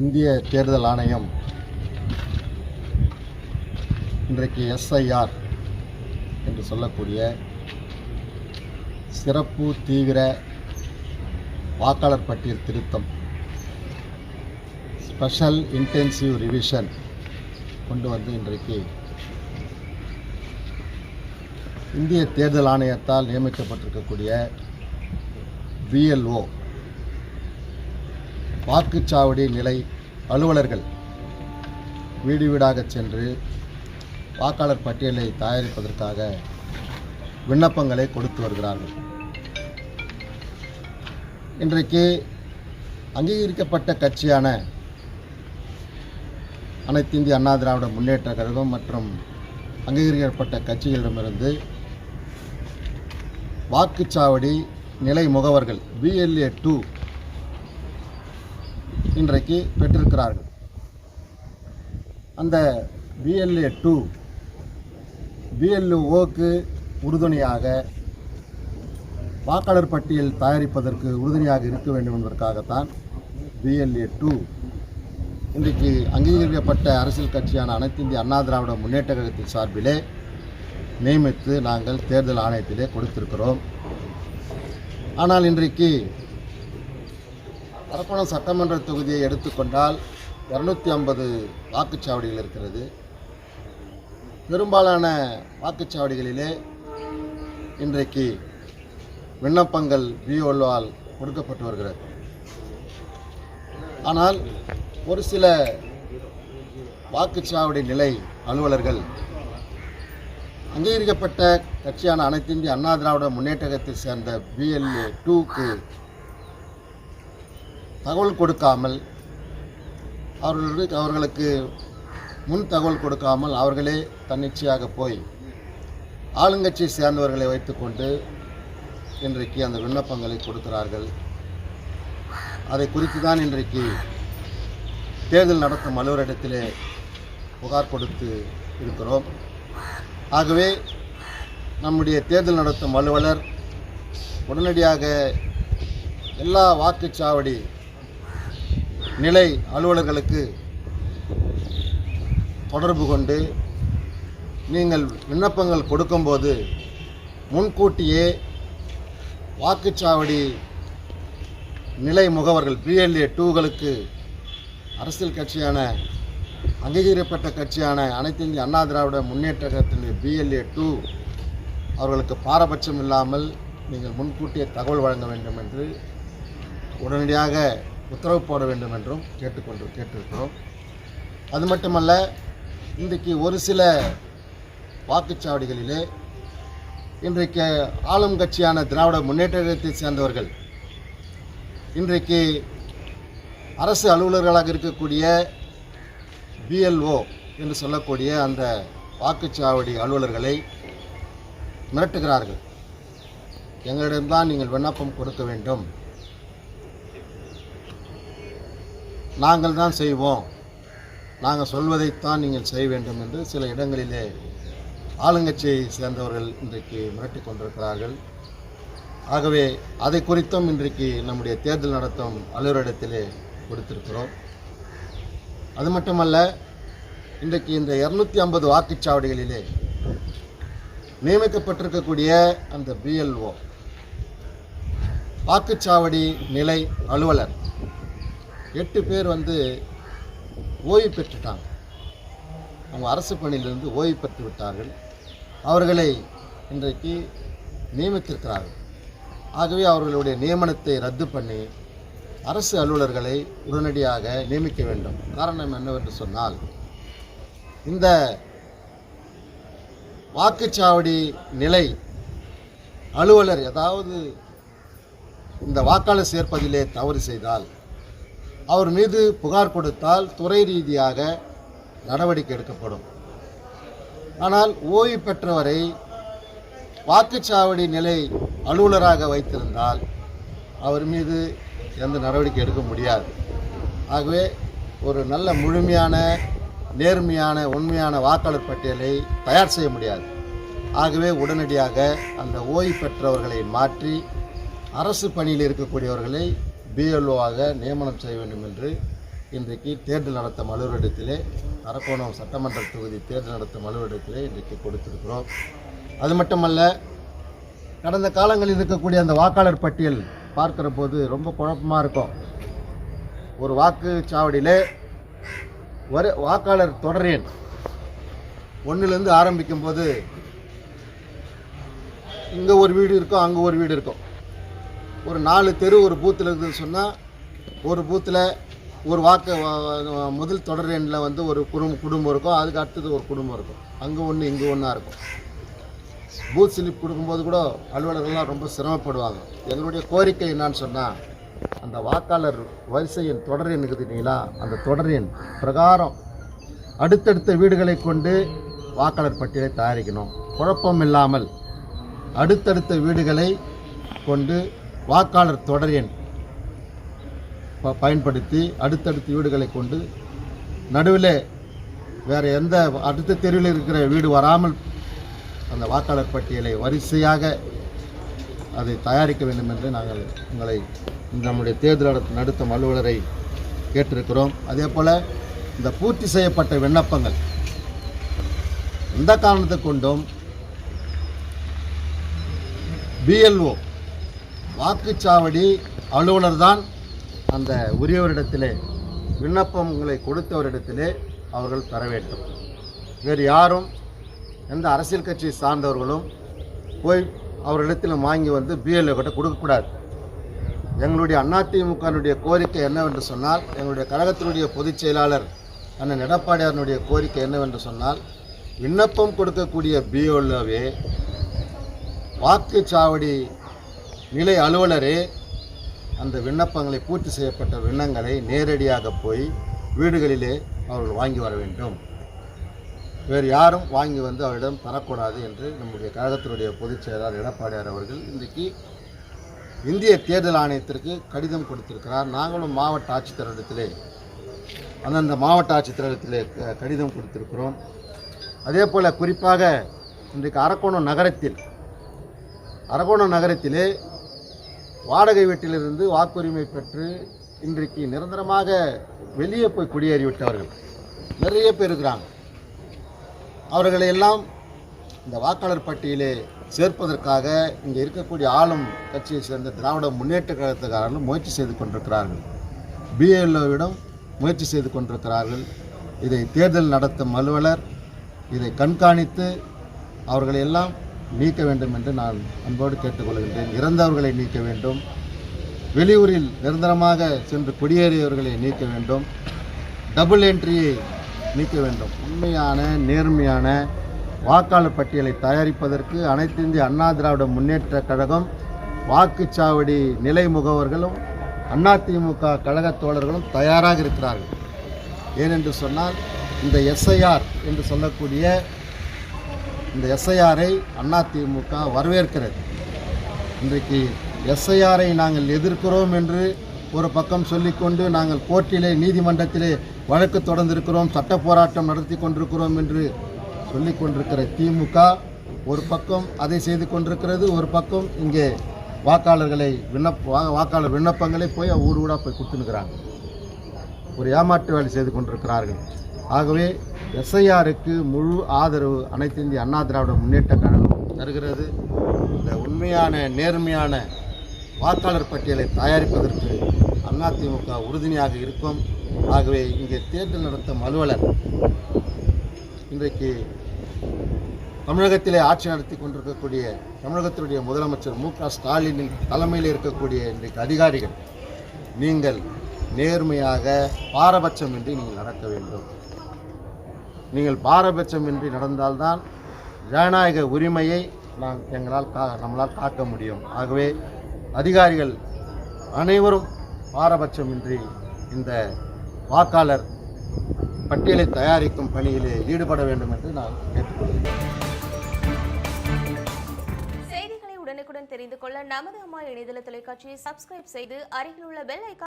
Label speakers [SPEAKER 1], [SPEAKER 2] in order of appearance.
[SPEAKER 1] இந்திய தேர்தல் ஆணையம் இன்றைக்கு எஸ்ஐஆர் என்று சொல்லக்கூடிய சிறப்பு தீவிர வாக்காளர் பட்டியல் திருத்தம் ஸ்பெஷல் இன்டென்சிவ் ரிவிஷன் கொண்டு வந்து இன்றைக்கு இந்திய தேர்தல் ஆணையத்தால் நியமிக்கப்பட்டிருக்கக்கூடிய பிஎல்ஓ வாக்குச்சாவடி நிலை அலுவலர்கள் வீடு வீடாக சென்று வாக்காளர் பட்டியலை தயாரிப்பதற்காக விண்ணப்பங்களை கொடுத்து வருகிறார்கள். இன்றைக்கு அங்கீகரிக்கப்பட்ட கட்சியான அனைத்து இந்திய அண்ணா திராவிட முன்னேற்ற கழகம் மற்றும் அங்கீகரிக்கப்பட்ட கட்சிகளிடமிருந்து வாக்குச்சாவடி நிலை முகவர்கள் பிஎல்ஏ டூ இன்றைக்கு பெற்றிருக்கிறார்கள். அந்த பிஎல்ஏ டூ பிஎல்ஓக்கு உறுதுணையாக வாக்காளர் பட்டியல் தயாரிப்பதற்கு உறுதுணையாக இருக்க வேண்டும் என்பதற்காகத்தான் பிஎல்ஏ டூ இன்றைக்கு அங்கீகரிக்கப்பட்ட அரசியல் கட்சியான அனைத்து இந்திய அண்ணா திராவிட முன்னேற்ற கழகத்தின் சார்பிலே நியமித்து நாங்கள் தேர்தல் ஆணையத்திலே கொடுத்திருக்கிறோம். ஆனால் இன்றைக்கு அரக்கோணம் சட்டமன்ற தொகுதியை எடுத்துக்கொண்டால் இரநூத்தி ஐம்பது வாக்குச்சாவடிகள் இருக்கிறது. பெரும்பாலான வாக்குச்சாவடிகளிலே இன்றைக்கு விண்ணப்பங்கள் பிஓவால் கொடுக்கப்பட்டு வருகிறது. ஆனால் ஒரு சில வாக்குச்சாவடி நிலை அலுவலர்கள் அங்கீகரிக்கப்பட்ட கட்சியான அனைத்து இந்திய அண்ணா திராவிட முன்னேற்றத்தை சேர்ந்த பிஎல்ஏ டூக்கு தகவல் கொடுக்காமல் அவர்களுக்கு அவர்களுக்கு முன் தகவல் கொடுக்காமல் அவர்களே தன்னிச்சையாக போய் ஆளுங்கட்சியை சேர்ந்தவர்களை வைத்துக்கொண்டு இன்றைக்கு அந்த விண்ணப்பங்களை கொடுக்கிறார்கள். அதை குறித்து தான் இன்றைக்கு தேர்தல் நடத்தும் அலுவலகத்திலே புகார் கொடுத்து இருக்கிறோம். ஆகவே நம்முடைய தேர்தல் நடத்தும் அலுவலர் உடனடியாக எல்லா வாக்குச்சாவடி நிலை அலுவலர்களுக்கு தொடர்பு கொண்டு நீங்கள் விண்ணப்பங்கள் கொடுக்கும்போது முன்கூட்டியே வாக்குச்சாவடி நிலை முகவர்கள் பிஎல்ஏ டூகளுக்கு அரசியல் கட்சியான அங்கீகரிக்கப்பட்ட கட்சியான அனைத்து இந்திய அண்ணா திராவிட முன்னேற்ற கழகத்தின் பிஎல்ஏ டூ அவர்களுக்கு பாரபட்சம் இல்லாமல் நீங்கள் முன்கூட்டியே தகவல் வழங்க வேண்டும் என்று உடனடியாக உத்தரவு போட வேண்டும் என்றும் கேட்டுக்கொண்டு கேட்டிருக்கிறோம். அது மட்டுமல்ல இன்றைக்கு ஒரு சில வாக்குச்சாவடிகளிலே இன்றைக்கு ஆளும் கட்சியான திராவிட முன்னேற்றத்தை சேர்ந்தவர்கள் இன்றைக்கு அரசு அலுவலர்களாக இருக்கக்கூடிய பிஎல்ஓ என்று சொல்லக்கூடிய அந்த வாக்குச்சாவடி அலுவலர்களை மிரட்டுகிறார்கள். எங்களிடம்தான் நீங்கள் விண்ணப்பம் கொடுக்க வேண்டும். நாங்கள் தான் செய்வோம். நாங்கள் சொல்வதைத்தான் நீங்கள் செய்ய வேண்டும் என்று சில இடங்களிலே ஆளுங்கட்சியை சேர்ந்தவர்கள் இன்றைக்கு மிரட்டி கொண்டிருக்கிறார்கள். ஆகவே அதை குறித்தும் இன்றைக்கு நம்முடைய தேர்தல் நடத்தும் அலுவலகத்திலே கொடுத்திருக்கிறோம். அது மட்டுமல்ல இன்றைக்கு இந்த இரநூத்தி ஐம்பது வாக்குச்சாவடிகளிலே நியமிக்கப்பட்டிருக்கக்கூடிய அந்த பிஎல்ஓ வாக்குச்சாவடி நிலை அலுவலர் எட்டு பேர் வந்து ஓய்வு பெற்றுட்டாங்க. அவங்க அரசு பணியிலிருந்து ஓய்வு பெற்று விட்டார்கள். அவர்களை இன்றைக்கு நியமித்திருக்கிறார்கள். ஆகவே அவர்களுடைய நியமனத்தை ரத்து பண்ணி அரசு அலுவலர்களை உடனடியாக நியமிக்க வேண்டும். காரணம் என்னவென்று சொன்னால் இந்த வாக்குச்சாவடி நிலை அலுவலர் ஏதாவது இந்த வாக்காளர் சேர்ப்பதிலே தவறு செய்தால் அவர் மீது புகார் கொடுத்தால் துறை ரீதியாக நடவடிக்கை எடுக்கப்படும். ஆனால் ஓய்வு பெற்றவரை வாக்குச்சாவடி நிலை அலுவலராக வைத்திருந்தால் அவர் மீது எந்த நடவடிக்கை எடுக்க முடியாது. ஆகவே ஒரு நல்ல முழுமையான நேர்மையான உண்மையான வாக்காளர் பட்டியலை தயார் செய்ய முடியாது. ஆகவே உடனடியாக அந்த ஓய்வு பெற்றவர்களை மாற்றி அரசு பணியில் இருக்கக்கூடியவர்களை பிஎல்ஓவாக நியமனம் செய்ய வேண்டும் என்று இன்றைக்கு தேர்தல் நடத்தும் அலுவலகத்திலே அரக்கோணம் சட்டமன்ற தொகுதி தேர்தல் நடத்தும் அலுவலகத்திலே இன்றைக்கு கொடுத்திருக்கிறோம். அது மட்டுமல்ல கடந்த காலங்களில் இருக்கக்கூடிய அந்த வாக்காளர் பட்டியல் பார்க்குற போது ரொம்ப குழப்பமாக இருக்கும். ஒரு வாக்குச்சாவடியிலே ஒரு வாக்காளர் தொடரேன். ஒன்றுலேருந்து ஆரம்பிக்கும் போது இங்கே ஒரு வீடு இருக்கும் அங்கே ஒரு வீடு இருக்கும் ஒரு நாலு தெரு ஒரு பூத்தில் இருக்குதுன்னு சொன்னால் ஒரு பூத்தில் ஒரு வாக்கு முதல் தொடர் எண்ணில் வந்து ஒரு குடும்பம் குடும்பம் இருக்கும். அதுக்கு அடுத்தது ஒரு குடும்பம் இருக்கும். அங்கே ஒன்று இங்கே ஒன்றா இருக்கும். பூத் ஸ்லிப் கொடுக்கும்போது கூட அலுவலர்கள்லாம் ரொம்ப சிரமப்படுவாங்க. எங்களுடைய கோரிக்கை என்னான்னு சொன்னால் அந்த வாக்காளர் வரிசை எண் தொடர் எண் இருக்குது இல்லைங்களா? அந்த தொடர் எண் பிரகாரம் அடுத்தடுத்த வீடுகளை கொண்டு வாக்காளர் பட்டியலை தயாரிக்கணும். குழப்பம் இல்லாமல் அடுத்தடுத்த வீடுகளை கொண்டு வாக்காளர் தொடர் எண் ப- பயன்படுத்தி அடுத்தடுத்த வீடுகளை கொண்டு நடுவில் வேறு எந்த அடுத்த தெருவில் இருக்கிற வீடு வராமல் அந்த வாக்காளர் பட்டியலை வரிசையாக அதை தயாரிக்க வேண்டும் என்று நாங்கள் உங்களை நம்முடைய தேர்தல் நடத்தும் அலுவலரை கேட்டிருக்கிறோம். அதே போல் இந்த பூர்த்தி செய்யப்பட்ட விண்ணப்பங்கள் எந்த காரணத்தை கொண்டும் பிஎல்ஓ வாக்குச்சாவடி அலுவலர் தான் அந்த உரியவரிடத்திலே விண்ணப்பங்களை கொடுத்தவரிடத்திலே அவர்கள் பெற வேண்டும். வேறு யாரும் எந்த அரசியல் கட்சியை சார்ந்தவர்களும் போய் அவரிடத்தில் வாங்கி வந்து பிஎல்ஓ கிட்ட கொடுக்கக்கூடாது எங்களுடைய அதிமுகனுடைய கோரிக்கை என்னவென்று சொன்னால் எங்களுடைய கழகத்தினுடைய பொதுச் செயலாளர் அண்ணன் எடப்பாடியாரனுடைய கோரிக்கை என்னவென்று சொன்னால் விண்ணப்பம் கொடுக்கக்கூடிய பிஎல்ஓவே வாக்குச்சாவடி நிலை அலுவலரே அந்த விண்ணப்பங்களை பூர்த்தி செய்யப்பட்ட விண்ணங்களை நேரடியாக போய் வீடுகளிலே அவர்கள் வாங்கி வர வேண்டும். வேறு யாரும் வாங்கி வந்து அவரிடம் தரக்கூடாது என்று நம்முடைய கழகத்தினுடைய பொதுச் செயலாளர் எடப்பாடியார் அவர்கள் இன்றைக்கு இந்திய தேர்தல் ஆணையத்திற்கு கடிதம் கொடுத்திருக்கிறார். நாங்களும் மாவட்ட ஆட்சித்தலைவரிடத்திலே அந்தந்த மாவட்ட ஆட்சித்தலைவரத்திலே க- கடிதம் கொடுத்திருக்கிறோம். அதே போல் குறிப்பாக இன்றைக்கு அரக்கோணம் நகரத்தில் அரக்கோணம் நகரத்திலே வாடகை வீட்டிலிருந்து வாக்குரிமை பெற்று இன்றைக்கு நிரந்தரமாக வெளியே போய் குடியேறிவிட்டவர்கள் நிறைய பேர் இருக்கிறாங்க. அவர்களை எல்லாம் இந்த வாக்காளர் பட்டியலே சேர்ப்பதற்காக இங்கே இருக்கக்கூடிய ஆளும் கட்சியை சேர்ந்த திராவிட முன்னேற்ற கழகத்துக்காரர்கள் முயற்சி செய்து கொண்டிருக்கிறார்கள். பிஎல்ஓவிடம் முயற்சி செய்து கொண்டிருக்கிறார்கள். இதை தேர்தல் நடத்தும் அலுவலர் இதை கண்காணித்து அவர்களை எல்லாம் நீக்க வேண்டும் என்று நான் அன்போடு கேட்டுக்கொள்கின்றேன். இறந்தவர்களை நீக்க வேண்டும். வெளியூரில் நிரந்தரமாக சென்று குடியேறியவர்களை நீக்க வேண்டும். டபுள் என்ட்ரியை நீக்க வேண்டும். உண்மையான நேர்மையான வாக்காளர் பட்டியலை தயாரிப்பதற்கு அனைத்து இந்திய அண்ணா திராவிட முன்னேற்ற கழகம் வாக்குச்சாவடி நிலை முகவர்களும் அதிமுக கழகத் தோழர்களும் தயாராக இருக்கிறார்கள். ஏனென்று சொன்னால் இந்த எஸ்ஐஆர் என்று சொல்லக்கூடிய இந்த எஸ்ஐஆரை அதிமுக வரவேற்கிறது. இன்றைக்கு எஸ்ஐஆரை நாங்கள் எதிர்க்கிறோம் என்று ஒரு பக்கம் சொல்லிக்கொண்டு நாங்கள் கோர்ட்டிலே நீதிமன்றத்திலே வழக்கு தொடர்ந்திருக்கிறோம் சட்ட போராட்டம் நடத்தி கொண்டிருக்கிறோம் என்று சொல்லி கொண்டிருக்கிற திமுக ஒரு பக்கம் அதை செய்து கொண்டிருக்கிறது ஒரு பக்கம் இங்கே வாக்காளர்களை விண்ணப்ப வாக்காளர் விண்ணப்பங்களை போய் ஊர் ஊடாக போய் கொடுத்துனுக்கிறாங்க ஒரு ஏமாற்று வேலை செய்து கொண்டிருக்கிறார்கள். ஆகவே எஸ்ஐஆருக்கு முழு ஆதரவு அனைத்து இந்திய அண்ணா திராவிட முன்னேற்ற கழகம் தருகிறது. இந்த உண்மையான நேர்மையான வாக்காளர் பட்டியலை தயாரிப்பதற்கு அதிமுக உறுதுணையாக இருக்கும். ஆகவே இங்கே தேர்தல் நடத்தும் அலுவலர் இன்றைக்கு தமிழகத்திலே ஆட்சி நடத்தி கொண்டிருக்கக்கூடிய தமிழகத்தினுடைய முதலமைச்சர் மு க ஸ்டாலினின் தலைமையில் இருக்கக்கூடிய இன்றைக்கு அதிகாரிகள் நீங்கள் நேர்மையாக பாரபட்சமின்றி நீங்கள் நடக்க வேண்டும். நீங்கள் பாரபட்சமின்றி நடந்தால்தான் ஜனநாயக உரிமையை நாம் எங்களால் கா நம்மளால் காக்க முடியும். ஆகவே அதிகாரிகள் அனைவரும் பாரபட்சமின்றி இந்த வாக்காளர் பட்டியலை தயாரிக்கும் பணியிலே ஈடுபட வேண்டும் என்று நான் கேட்டுக்கொள்கிறேன்.
[SPEAKER 2] செய்திகளை உடனுக்குடன் தெரிந்து கொள்ள நமது அம்மா இணையதள தொலைக்காட்சியை சப்ஸ்கிரைப் செய்து அருகில் உள்ள பெல் ஐக்கா